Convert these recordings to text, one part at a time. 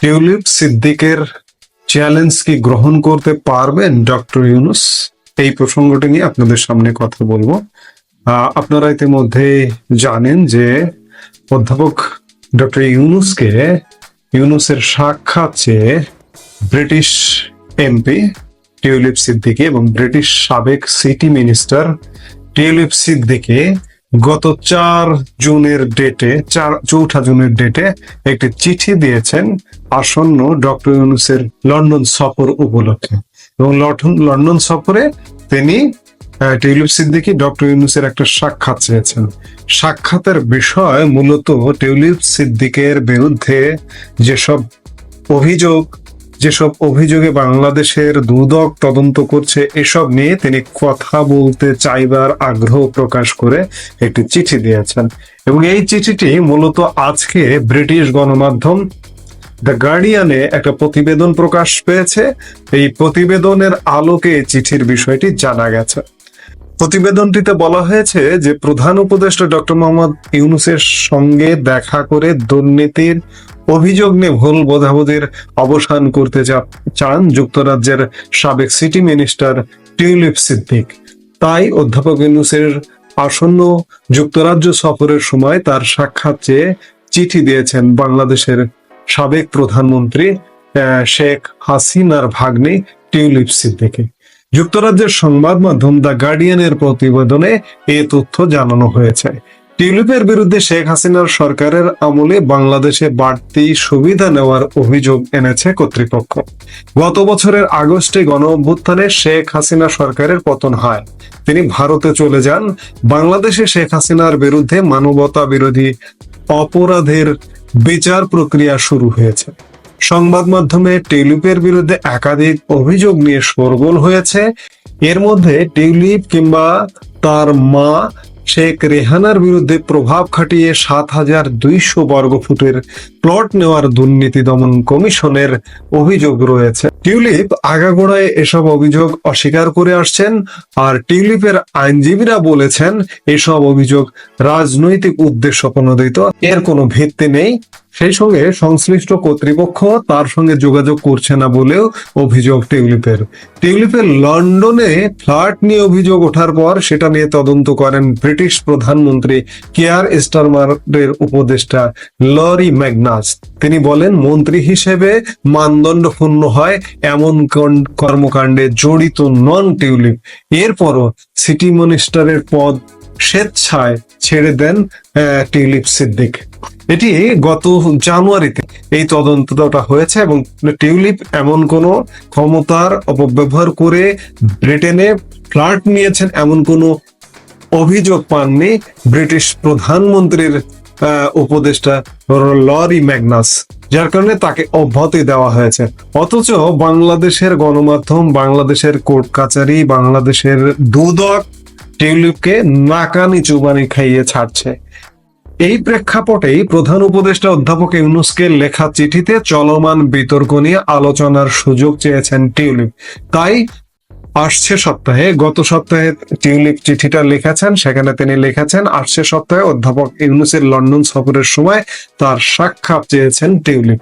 Tulip সিদ্দিকের challenge কি গ্রহণ করতে পারবেন? ডক্টর ইউনুস, এই প্রসঙ্গটি নিয়ে আপনাদের সামনে কথা বলব। আপনারা ইতিমধ্যে জানেন যে অধ্যাপক ডক্টর ইউনুসকে, ইউনুসের সাক্ষাৎ চেয়ে ব্রিটিশ এমপি টিউলিপ সিদ্দিকি এবং ব্রিটিশ সাবেক সিটি মিনিস্টার টিউলিপ সিদ্দিকি গত চার জুনের ডেটে, চার, চৌঠা জুনের ডেটে একটি চিঠি দিয়েছেন আসন্ন ডক্টর ইউনুসের লন্ডন সফর উপলক্ষে। এবং লন্ডন- সফরে তিনি টিউলিপ সিদ্দিকি ডক্টর ইউনুসের একটা সাক্ষাৎ চেয়েছেন। সাক্ষাতের বিষয় মূলত টেউলিপ সিদ্দিকের বিরুদ্ধে যেসব অভিযোগ যেসব অভিযোগে বাংলাদেশের দুদক তদন্ত করছে, এসব নিয়ে তিনি কথা বলতে চাইবার আগ্রহ প্রকাশ করে একটি চিঠি দিয়েছেন। এবং এই চিঠিটি মূলত আজকে ব্রিটিশ গণমাধ্যম দ্য গার্ডিয়ানে একটা প্রতিবেদন প্রকাশ পেয়েছে। এই প্রতিবেদনের আলোকে চিঠির বিষয়টি জানা গেছে। প্রতিবেদনটিতে বলা হয়েছে যে প্রধান উপদেষ্টা ডক্টর মোহাম্মদ ইউনুসের সঙ্গে দেখা করে দুর্নীতির অভিযোগ নিয়ে ভুল বোঝাবুঝির অবসান করতে চান যুক্তরাজ্যের সাবেক সিটি মিনিস্টার টিউলিপ সিদ্দিক। তাই অধ্যাপক ইউনুসের আসন্ন যুক্তরাজ্য সফরের সময় তার সাক্ষাৎ চেয়ে চিঠি দিয়েছেন বাংলাদেশের সাবেক প্রধানমন্ত্রী শেখ হাসিনার ভাগ্নে টিউলিপ সিদ্দিকে। যুক্তরাজ্যের সংবাদ মাধ্যম দ্য গার্ডিয়ানের প্রতিবেদনে এ তথ্য জানানো হয়েছে। টিউলিপের বিরুদ্ধে শেখ হাসিনার সরকারের আমলে বাংলাদেশে বাড়তি সুবিধা নেওয়ার অভিযোগ এনেছে কর্তৃপক্ষ। গত বছরের আগস্টে গণ অভ্যুত্থানে শেখ হাসিনা সরকারের পতন হয়। তিনি ভারতে চলে যান। বাংলাদেশে শেখ হাসিনার বিরুদ্ধে মানবতা বিরোধী অপরাধের বিচার প্রক্রিয়া শুরু হয়েছে। সংবাদ মাধ্যমে টিউলিপের বিরুদ্ধে একাধিক অভিযোগ নিয়ে শোরগোল হয়েছে। এর মধ্যে টিউলিপ কিংবা তার মা শেখ রেহানার বিরুদ্ধে প্রভাব খাটিয়ে সাত হাজার দুইশো বর্গ ফুটের প্লট নেওয়ার দুর্নীতি দমন কমিশনের অভিযোগ রয়েছে। টিউলিপ আগাগোড়ায় এসব অভিযোগ অস্বীকার করে আসছেন আর টিউলিপের আইনজীবীরা বলেছেন, এসব অভিযোগ রাজনৈতিক উদ্দেশ্য প্রণোদিত। এর কোনো ভিত্তি নেই। সেই সঙ্গে সংশ্লিষ্ট কর্তৃপক্ষ তার সঙ্গে যোগাযোগ করছে না বলেও অভিযোগ টিউলিপের। টিউলিপের লন্ডনে ফ্ল্যাট নিয়ে অভিযোগ ওঠার পর সেটা নিয়ে তদন্ত করেন ব্রিটিশ প্রধানমন্ত্রী কেয়ার স্টারমারের উপদেষ্টা লরি ম্যাগনাস। তিনি বলেন, মন্ত্রী হিসেবে মানদণ্ডপূর্ণ হয় এমন কর্মকাণ্ডে জড়িত নন টিউলিপ। এরপরও সিটি মিনিস্টারের পদ স্বেচ্ছায় ছেড়ে দেন আহ, টিউলিপ সিদ্দিক এটি গত জানুয়ারিতে এই তদন্তটা হয়েছে এবং টিউলিপ এমন কোনো ক্ষমতার অপব্যবহার করে ব্রিটেনে ফ্ল্যাট নিয়েছেন এমন কোনো অভিযোগ পাননি ব্রিটিশ প্রধানমন্ত্রীর উপদেষ্টা লরি ম্যাগনাস যার কারণে তাকে অব্যাহতি দেওয়া হয়েছে। অথচ বাংলাদেশের গণমাধ্যম বাংলাদেশের কোর্ট কাচারি বাংলাদেশের দুদক টিউলিপকে নাকানি চুবানি খাইয়ে ছাড়ছে। এই প্রেক্ষাপটেই প্রধান উপদেষ্টা অধ্যাপক ইউনুসকে লেখা চিঠিতে চলমান বিতর্ক নিয়ে আলোচনার সুযোগ চেয়েছেন টিউলিপ। তাই আসছে সপ্তাহে, গত সপ্তাহে টিউলিপ চিঠিটা লিখেছেন, সেখানে তিনি লিখেছেন, আসছে সপ্তাহে অধ্যাপক ইউনুসের লন্ডন সফরের সময় তার সাক্ষাৎ চেয়েছেন টিউলিপ।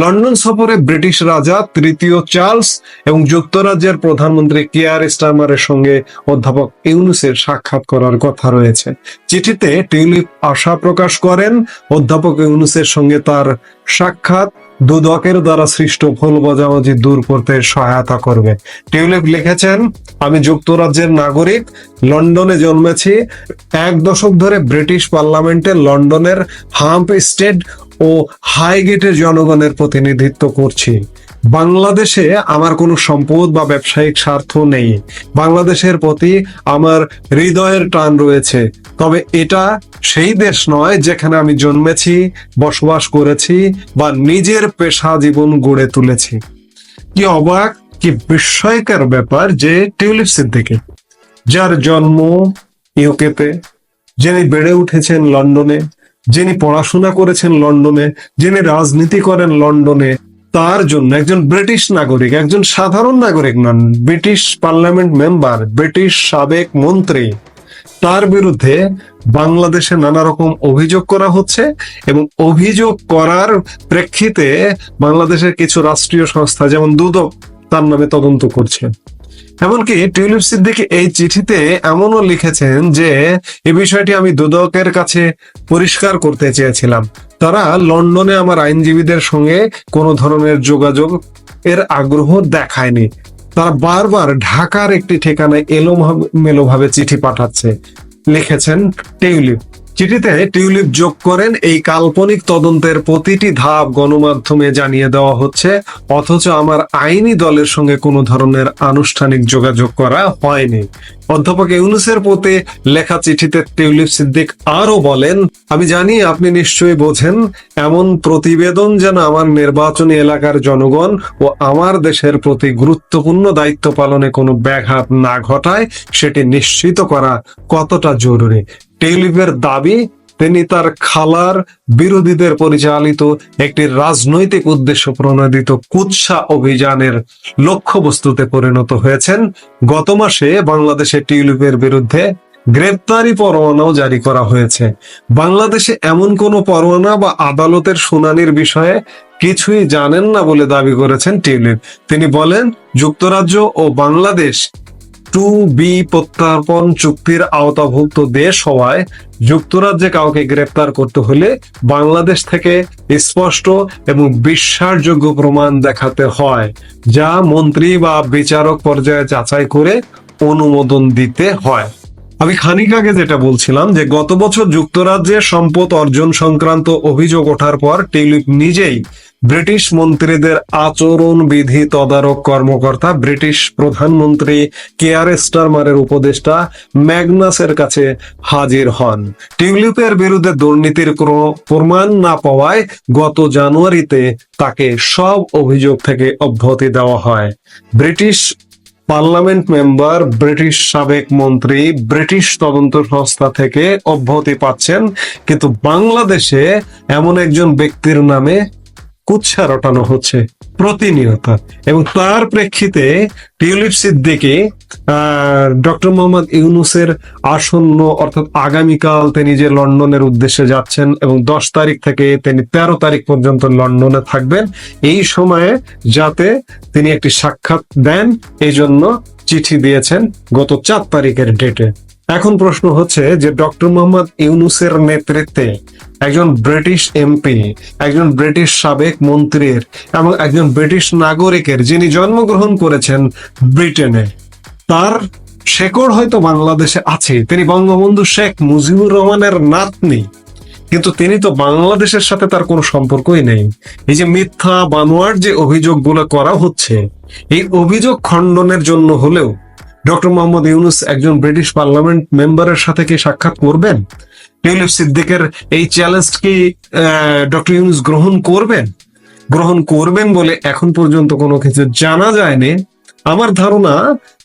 লন্ডন সফরে ব্রিটিশ রাজা, তৃতীয় চার্লস এবং যুক্তরাজ্যের প্রধানমন্ত্রী কেয়ার স্টারমারের সঙ্গে অধ্যাপক ইউনুসের সাক্ষাৎ করার কথা রয়েছে। চিঠিতে টিউলিপ আশা প্রকাশ করেন। অধ্যাপক ইউনুসের সঙ্গে তার সাক্ষাৎ দুদকের দ্বারা সৃষ্ট ভুল বোঝাবুঝি দূর করতে সহায়তা করবে। টিউলিপ লিখেছেন, আমি যুক্তরাজ্যের নাগরিক, লন্ডনে জন্মেছি। এক দশক ধরে ব্রিটিশ পার্লামেন্টে লন্ডনের হাম্প স্টেট ও হাইগেটের জনগণের প্রতিনিধিত্ব করছি। বাংলাদেশে আমার কোনো সম্পদ বা ব্যবসায়িক স্বার্থ নেই। বাংলাদেশের প্রতি আমার হৃদয়ের টান রয়েছে। তবে এটা সেই দেশ নয় যেখানে আমি জন্মেছি, বসবাস করেছি বা নিজের পেশা জীবন গড়ে তুলেছি। কি অবাক, কি বিস্ময়কর ব্যাপার যে টিউলিপ সিদ্দিকি, যার জন্ম ইউকেতে, যিনি বেড়ে উঠেছেন লন্ডনে যিনি পড়াশোনা করেছেন লন্ডনে, যিনি রাজনীতি করেন লন্ডনে, তার জন্য একজন ব্রিটিশ নাগরিক, একজন সাধারণ নাগরিক নন, ব্রিটিশ পার্লামেন্ট মেম্বার, ব্রিটিশ সাবেক মন্ত্রী, তার বিরুদ্ধে বাংলাদেশে নানা রকম অভিযোগ করা হচ্ছে এবং অভিযোগ করার প্রেক্ষিতে বাংলাদেশের কিছু রাষ্ট্রীয় সংস্থা, যেমন দুদক, তার নামে তদন্ত করছে। এমনকি টিউলিপ সিদ্দিকী এই চিঠিতে এমনও লিখেছেন যে, এ বিষয়টি আমি দুদকের কাছে পরিষ্কার করতে চেয়েছিলাম। তারা লন্ডনে আমার আইনজীবীদের সঙ্গে কোনো ধরনের যোগাযোগ এর আগ্রহ দেখায়নি। তারা বারবার ঢাকার একটি ঠিকানায় এলোমেলো ভাবে চিঠি পাঠাচ্ছে। লিখেছেন টিউলিপ। চিঠিতে টিউলিপ যোগ করেন, এই কাল্পনিক তদন্তের প্রতিটি ধাপ গণমাধ্যমে জানিয়ে দেওয়া হচ্ছে, অথচ আমার আইনি দলের সঙ্গে কোনো ধরনের আনুষ্ঠানিক যোগাযোগ করা হয়নি। অধ্যাপক ইউনুসের প্রতি লেখা চিঠিতে টিউলিপ সিদ্দিক আরও বলেন, আমি জানি আপনি নিশ্চয়ই বোঝেন, এমন প্রতিবেদন যেন আমার নির্বাচনী এলাকার জনগণ ও আমার দেশের প্রতি গুরুত্বপূর্ণ দায়িত্ব পালনে কোনো ব্যাঘাত না ঘটায়, সেটি নিশ্চিত করা কতটা জরুরি। টিউলিপের দাবি, তিনি তার খালার বিরোধীদের পরিচালিত একটি রাজনৈতিক উদ্দেশ্য প্রণোদিত কুৎসা অভিযানের লক্ষ্যবস্তুতে পরিণত হয়েছেন। গত মাসে বাংলাদেশে টিউলিপের বিরুদ্ধে গ্রেপ্তারি পরোয়ানাও জারি করা হয়েছে। বাংলাদেশে এমন কোনো পরোয়ানা বা আদালতের শুনানির বিষয়ে কিছুই জানেন না বলে দাবি করেছেন টিউলিপ। তিনি বলেন, যুক্তরাজ্য ও বাংলাদেশ টু বি প্রত্যার্পণ চুক্তির আওতাভুক্ত দেশ হওয়ায় যুক্তরাজ্যে কাউকে গ্রেপ্তার করতে হলে বাংলাদেশ থেকে স্পষ্ট এবং বিশ্বাসযোগ্য প্রমাণ দেখাতে হয়, যা মন্ত্রী বা বিচারক পর্যায়ে যাচাই করে অনুমোদন দিতে হয়। আমি খানিক আগে যেটা বলছিলাম যে গত বছর যুক্তরাজ্যে সম্পদ অর্জন সংক্রান্ত অভিযোগ ওঠার পর টিউলিপ নিজেই ব্রিটিশ মন্ত্রীদের আচরণ বিধি তদারক কর্মকর্তা, ব্রিটিশ প্রধানমন্ত্রী কেয়ার স্টারমারের উপদেষ্টা ম্যাগনাসের কাছে হাজির হন। টিউলিপের বিরুদ্ধে দুর্নীতির কোনো প্রমাণ না পাওয়ায় গত জানুয়ারিতে তাকে সব অভিযোগ থেকে অব্যাহতি দেওয়া হয়। ব্রিটিশ পার্লামেন্ট মেম্বার, ব্রিটিশ সাবেক মন্ত্রী, ব্রিটিশ তদন্ত সংস্থা থেকে অব্যাহতি পাচ্ছেন, কিন্তু বাংলাদেশে এমন একজন ব্যক্তির নামে কুৎসা রটানো হচ্ছে প্রতিনিয়ত। এবং তার প্রেক্ষিতে টিউলিপ সিদ্দিকি ডক্টর মোহাম্মদ ইউনুসের আসন্ন, অর্থাৎ আগামীকাল তিনি যে লন্ডনের উদ্দেশ্যে যাচ্ছেন এবং দশ তারিখ থেকে তিনি তেরো তারিখ পর্যন্ত লন্ডনে থাকবেন, এই সময়ে যাতে তিনি একটি সাক্ষাৎ দেন, এই জন্য চিঠি দিয়েছেন গত চার তারিখের ডেটে। এখন প্রশ্ন হচ্ছে যে ডক্টর মোহাম্মদ ইউনুসের নেতৃত্বে একজন ব্রিটিশ এমপি, একজন ব্রিটিশ সাবেক মন্ত্রীর এবং একজন ব্রিটিশ নাগরিকের যিনি জন্মগ্রহণ করেছেন ব্রিটেনে, তার শেকড় হয়তো বাংলাদেশে আছে। তিনি বঙ্গবন্ধু শেখ মুজিবুর রহমানের নাতনি, কিন্তু তিনি তো বাংলাদেশের সাথে তার কোনো সম্পর্কই নেই। এই যে মিথ্যা বানোয়ার যে অভিযোগগুলো করা হচ্ছে, এই অভিযোগ খণ্ডনের জন্য হলেও ডক্টর মোহাম্মদ ইউনুস একজন ব্রিটিশ পার্লামেন্ট মেম্বারের সাথে কি সাক্ষাৎ করবেন? টিউলিপ সিদ্দিকের এই চ্যালেঞ্জ কি ডক্টর ইউনুস গ্রহণ করবেন? গ্রহণ করবেন বলে এখন পর্যন্ত কোনো কিছু জানা যায়নি। আমার ধারণা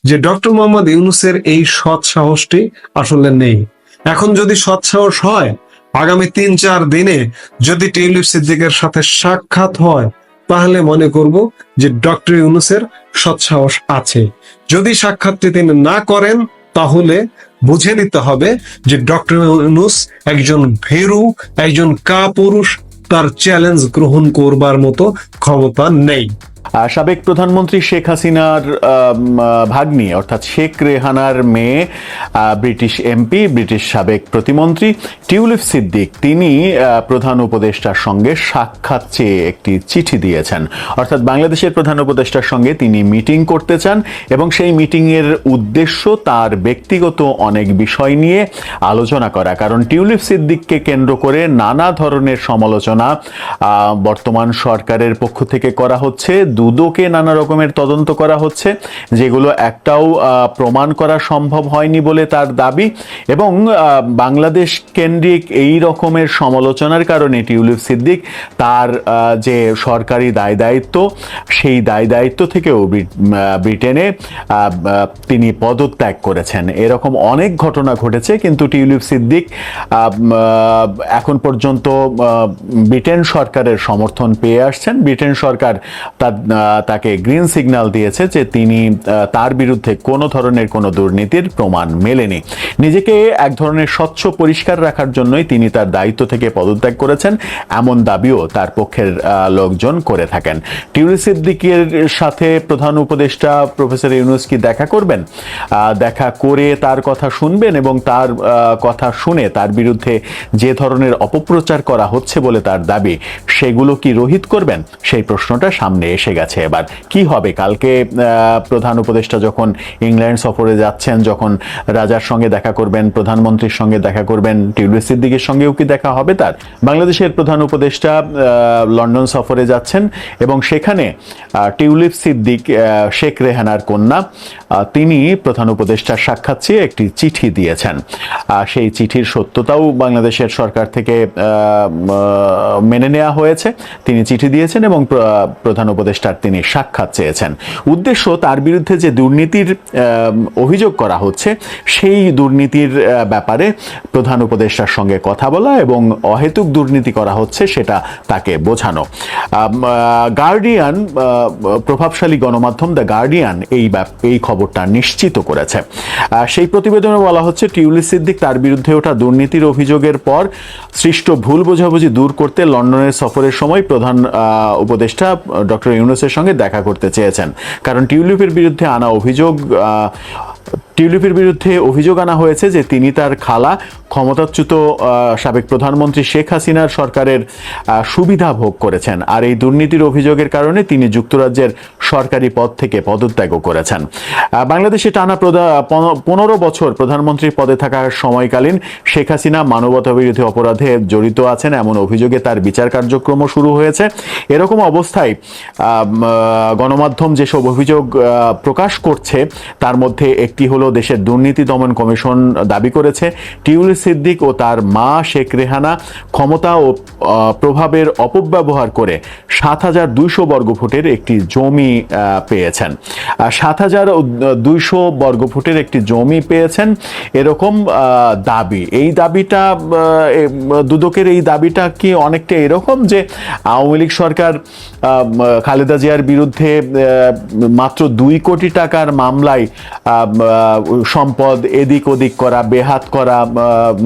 যে ডক্টর মোহাম্মদ ইউনুসের এই সৎ সাহসটি আসলে নেই। এখন যদি সৎ সাহস হয়, আগামী তিন চার দিনে যদি টিউলিপ সিদ্দিকের সাথে সাক্ষাৎ হয় তাহলে মনে করব যে ডক্টর ইউনুসের সৎসাহস আছে। যদি সাক্ষাৎটি তিনি না করেন, তাহলে বুঝে নিতে হবে যে ডক্টর ইউনুস একজন ভেরু, একজন কাপুরুষ, তার চ্যালেঞ্জ গ্রহণ করবার মতো ক্ষমতা নেই। সাবেক প্রধানমন্ত্রী শেখ হাসিনার ভাগ্নি, অর্থাৎ শেখ রেহানার মেয়ে ব্রিটিশ এমপি, ব্রিটিশ সাবেক প্রতিমন্ত্রী টিউলিপ সিদ্দিক, তিনি প্রধান উপদেষ্টার সঙ্গে সাক্ষাৎ চেয়ে একটি চিঠি দিয়েছেন। অর্থাৎ বাংলাদেশের প্রধান উপদেষ্টার সঙ্গে তিনি মিটিং করতে চান এবং সেই মিটিংয়ের উদ্দেশ্য তার ব্যক্তিগত অনেক বিষয় নিয়ে আলোচনা করা। কারণ টিউলিপ সিদ্দিককে কেন্দ্র করে নানা ধরনের সমালোচনা বর্তমান সরকারের পক্ষ থেকে করা হচ্ছে। দুদকে নানা রকমের তদন্ত করা হচ্ছে, যেগুলো একটাও প্রমাণ করা সম্ভব হয়নি বলে তার দাবি এবং বাংলাদেশ কেন্দ্রিক এই রকমের সমালোচনার কারণে টিউলিপ সিদ্দিক তার যে সরকারি দায় দায়িত্ব, সেই দায় দায়িত্ব থেকেও ব্রিটেনে তিনি পদত্যাগ করেছেন। এরকম অনেক ঘটনা ঘটেছে, কিন্তু টিউলিপ সিদ্দিক এখন পর্যন্ত ব্রিটেন সরকারের সমর্থন পেয়ে আসছেন। ব্রিটেন সরকার তার তাকে গ্রিন সিগন্যাল দিয়েছে যে তিনি তার বিরুদ্ধে কোনো ধরনের কোনো দুর্নীতির প্রমাণ মেলেনি। নিজেকে এক ধরনের স্বচ্ছ পরিষ্কার রাখার জন্যই তিনি তার দায়িত্ব থেকে পদত্যাগ করেছেন। এমন দাবিও তার পক্ষের লোকজন করে থাকেন। টিউরি সিদ্দিকের সাথে প্রধান উপদেষ্টা প্রফেসর ইউনুস কি দেখা করবেন? দেখা করে তার কথা শুনবেন এবং তার কথা শুনে তার বিরুদ্ধে যে ধরনের অপপ্রচার করা হচ্ছে বলে তার দাবি, সেগুলো কি রোহিত করবেন? সেই প্রশ্নটা সামনে এসে গেছে। এবার কি হবে? কালকে প্রধান উপদেষ্টা যখন ইংল্যান্ড সফরে যাচ্ছেন, যখন রাজার সঙ্গে দেখা করবেন, প্রধানমন্ত্রীর সঙ্গে দেখা করবেন, টিউলিপ সিদ্দিকের সঙ্গেও কি দেখা হবে তার? বাংলাদেশের প্রধান উপদেষ্টা লন্ডন সফরে যাচ্ছেন এবং সেখানে টিউলিপ সিদ্দিক শেখ রেহানার কন্যা তিনি প্রধান উপদেষ্টার সাক্ষাৎ চেয়ে একটি চিঠি দিয়েছেন। সেই চিঠির সত্যতাও বাংলাদেশের সরকার থেকে মেনে নেওয়া হয়েছে। তিনি চিঠি দিয়েছেন এবং প্রধান প্রধান উপদেষ্টার তিনি সাক্ষাৎ চেয়েছেন। উদ্দেশ্য তার বিরুদ্ধে যে দুর্নীতির অভিযোগ করা হচ্ছে, সেই দুর্নীতির ব্যাপারে প্রধান উপদেষ্টার সঙ্গে কথা বলা এবং অহেতুক দুর্নীতি করা হচ্ছে সেটা তাকে বোঝানো। গার্ডিয়ান প্রভাবশালী গণমাধ্যম দ্য গার্ডিয়ান এই এই খবরটা নিশ্চিত করেছে। সেই প্রতিবেদনে বলা হচ্ছে টিউলি সিদ্দিক তার বিরুদ্ধে ওঠা দুর্নীতির অভিযোগের পর সৃষ্ট ভুল বোঝাবুঝি দূর করতে লন্ডনের সফরের সময় প্রধান উপদেষ্টা ডক্টর সঙ্গে দেখা করতে চেয়েছেন। কারণ টিউলিপের বিরুদ্ধে আনা অভিযোগ টিউলিপের বিরুদ্ধে অভিযোগ আনা হয়েছে যে তিনি তার খালা, ক্ষমতাচ্যুত সাবেক প্রধানমন্ত্রী শেখ হাসিনার সরকারের সুবিধা ভোগ করেছেন। আর এই দুর্নীতির অভিযোগের কারণে তিনি যুক্তরাজ্যের সরকারি পদ থেকে পদত্যাগও করেছেন। বাংলাদেশে টানা পনেরো বছর প্রধানমন্ত্রীর পদে থাকার সময়কালীন শেখ হাসিনা মানবতা বিরোধী অপরাধে জড়িত আছেন এমন অভিযোগে তার বিচার কার্যক্রমও শুরু হয়েছে। এরকম অবস্থায় গণমাধ্যম যেসব অভিযোগ প্রকাশ করছে, তার মধ্যে একটি হলো দেশের দুর্নীতি দমন কমিশন দাবি করেছে। টিউলি সিদ্দিক ও তার মা শেখ রেহানা ক্ষমতা ও প্রভাবের অপব্যবহার করে সাত হাজার দুইশো বর্গফুটের একটি জমি পেয়েছেন। সাত হাজার দুইশো বর্গফুটের একটি জমি পেয়েছেন এরকম দাবি। এই দাবিটা দুদকের এই দাবিটা কি অনেকটা এরকম যে আওয়ামী লীগ সরকার খালেদা জিয়ার বিরুদ্ধে মাত্র দুই কোটি টাকার মামলায় সম্পদ, এদিক ওদিক করা, বেহাত করা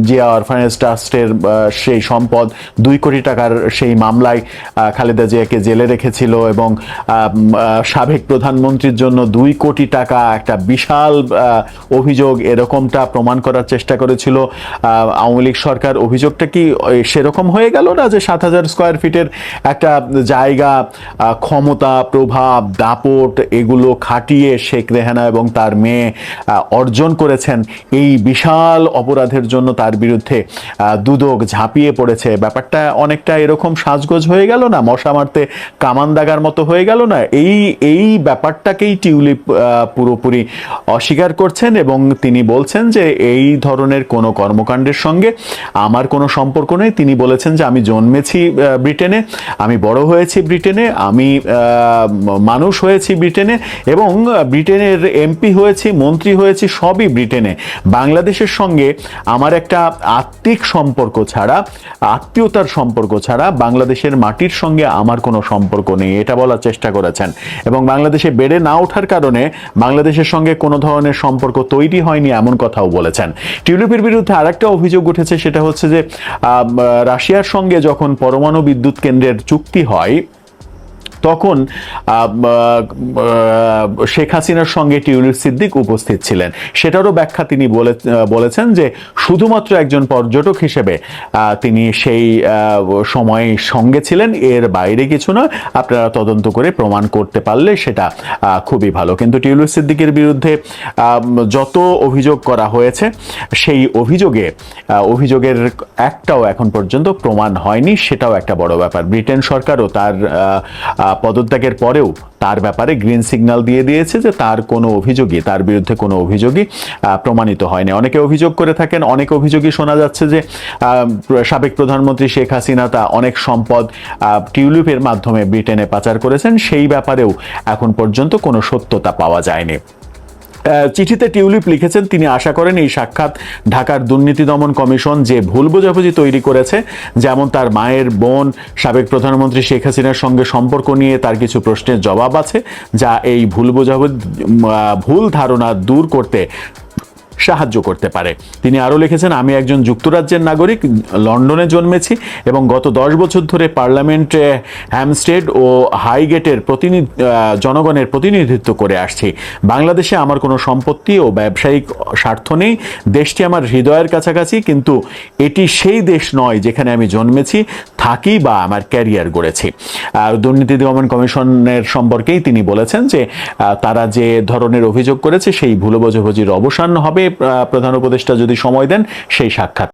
জিয়া অরফানেজ ট্রাস্টের সেই সম্পদ, দুই কোটি টাকার সেই মামলায় খালেদা জিয়াকে জেলে রেখেছিল এবং সাবেক প্রধানমন্ত্রীর জন্য দুই কোটি টাকা একটা বিশাল অভিযোগ এরকমটা প্রমাণ করার চেষ্টা করেছিল। আওয়ামী লীগ সরকার অভিযোগটা কি সেরকম হয়ে গেল না যে সাত হাজার স্কোয়ার ফিটের একটা জায়গা ক্ষমতা, প্রভাব, দাপট, এগুলো খাটিয়ে শেখ রেহানা এবং তার মেয়ে অর্জন করেছেন। এই বিশাল অপরাধের জন্য তার বিরুদ্ধে দুদক ঝাঁপিয়ে পড়েছে। ব্যাপারটা অনেকটা এরকম সাজগোজ হয়ে গেল না? মশা মারতে কামান দাগার মতো হয়ে গেল না? এই এই ব্যাপারটাকেই টিউলিপ পুরোপুরি অস্বীকার করছেন এবং তিনি বলছেন যে এই ধরনের কোনো কর্মকাণ্ডের সঙ্গে আমার কোনো সম্পর্ক নেই। তিনি বলেছেন যে আমি জন্মেছি ব্রিটেনে, আমি বড় হয়েছি ব্রিটেনে, আমি মানুষ হয়েছি ব্রিটেনে এবং ব্রিটেনের এমপি হয়েছি, মন্ত্রী হয়েছি সবই ব্রিটেনে। বাংলাদেশের সঙ্গে আমার একটা আত্মিক সম্পর্ক ছাড়া, আত্মীয়তার সম্পর্ক ছাড়া বাংলাদেশের মাটির সঙ্গে আমার কোনো সম্পর্ক নেই, এটা বলার চেষ্টা করেছেন। এবং বাংলাদেশে বেড়ে না ওঠার কারণে বাংলাদেশের সঙ্গে কোনো ধরনের সম্পর্ক তৈরি হয়নি এমন কথাও বলেছেন। টিউলিপের বিরুদ্ধে আরেকটা অভিযোগ উঠেছে, সেটা হচ্ছে যে রাশিয়ার সঙ্গে যখন পরমাণু বিদ্যুৎ কেন্দ্রের চুক্তি হয় তখন শেখ হাসিনার সঙ্গে টিউলিপ সিদ্দিক উপস্থিত ছিলেন। সেটারও ব্যাখ্যা তিনি বলে বলেছেন যে শুধুমাত্র একজন পর্যটক হিসেবে তিনি সেই সময় সঙ্গে ছিলেন। এর বাইরে কিছু না আপনারা তদন্ত করে প্রমাণ করতে পারলে সেটা খুবই ভালো। কিন্তু টিউলিপ সিদ্দিকের বিরুদ্ধে যত অভিযোগ করা হয়েছে, সেই অভিযোগে অভিযোগের একটাও এখন পর্যন্ত প্রমাণ হয়নি। সেটাও একটা বড় ব্যাপার। ব্রিটেন সরকারও তার পদত্যাগের পরেও তার ব্যাপারে গ্রিন সিগন্যাল দিয়ে দিয়েছে যে তার কোনো অভিযোগই, তার বিরুদ্ধে কোনো অভিযোগই প্রমাণিত হয়নি। অনেকে অভিযোগ করে থাকেন, অনেক অভিযোগই শোনা যাচ্ছে যে সাবেক প্রধানমন্ত্রী শেখ হাসিনা তা অনেক সম্পদ টিউলিপের মাধ্যমে ব্রিটেনে পাচার করেছেন। সেই ব্যাপারেও এখন পর্যন্ত কোনো সত্যতা পাওয়া যায়নি। চিঠিতে টিউলিপ লিখেছেন, তিনি আশা করেন এই সাক্ষাৎ ঢাকার দুর্নীতি দমন কমিশন যে ভুল বোঝাবুঝি তৈরি করেছে, যেমন তার মায়ের বোন, সাবেক প্রধানমন্ত্রী শেখ হাসিনার সঙ্গে সম্পর্ক নিয়ে তার কিছু প্রশ্নের জবাব আছে, যা এই ভুল বোঝাবুঝি ভুল ধারণা দূর করতে সাহায্য করতে পারে। তিনি আরও লিখেছেন, আমি একজন যুক্তরাজ্যের নাগরিক, লন্ডনে জন্মেছি এবং গত দশ বছর ধরে পার্লামেন্টে হ্যামস্টেড ও হাইগেটের প্রতিনিধি জনগণের প্রতিনিধিত্ব করে আসছি। বাংলাদেশে আমার কোনো সম্পত্তি ও ব্যবসায়িক স্বার্থ নেই। দেশটি আমার হৃদয়ের কাছাকাছি, কিন্তু এটি সেই দেশ নয় যেখানে আমি জন্মেছি, থাকি বা আমার ক্যারিয়ার গড়েছি। আর দুর্নীতি দমন কমিশনের সম্পর্কেই তিনি বলেছেন যে তারা যে ধরনের অভিযোগ করেছে, সেই ভুল বোঝাবুঝির অবসান হবে প্রধান উপদেষ্টা যদি সময় দেন সেই সাক্ষাৎ।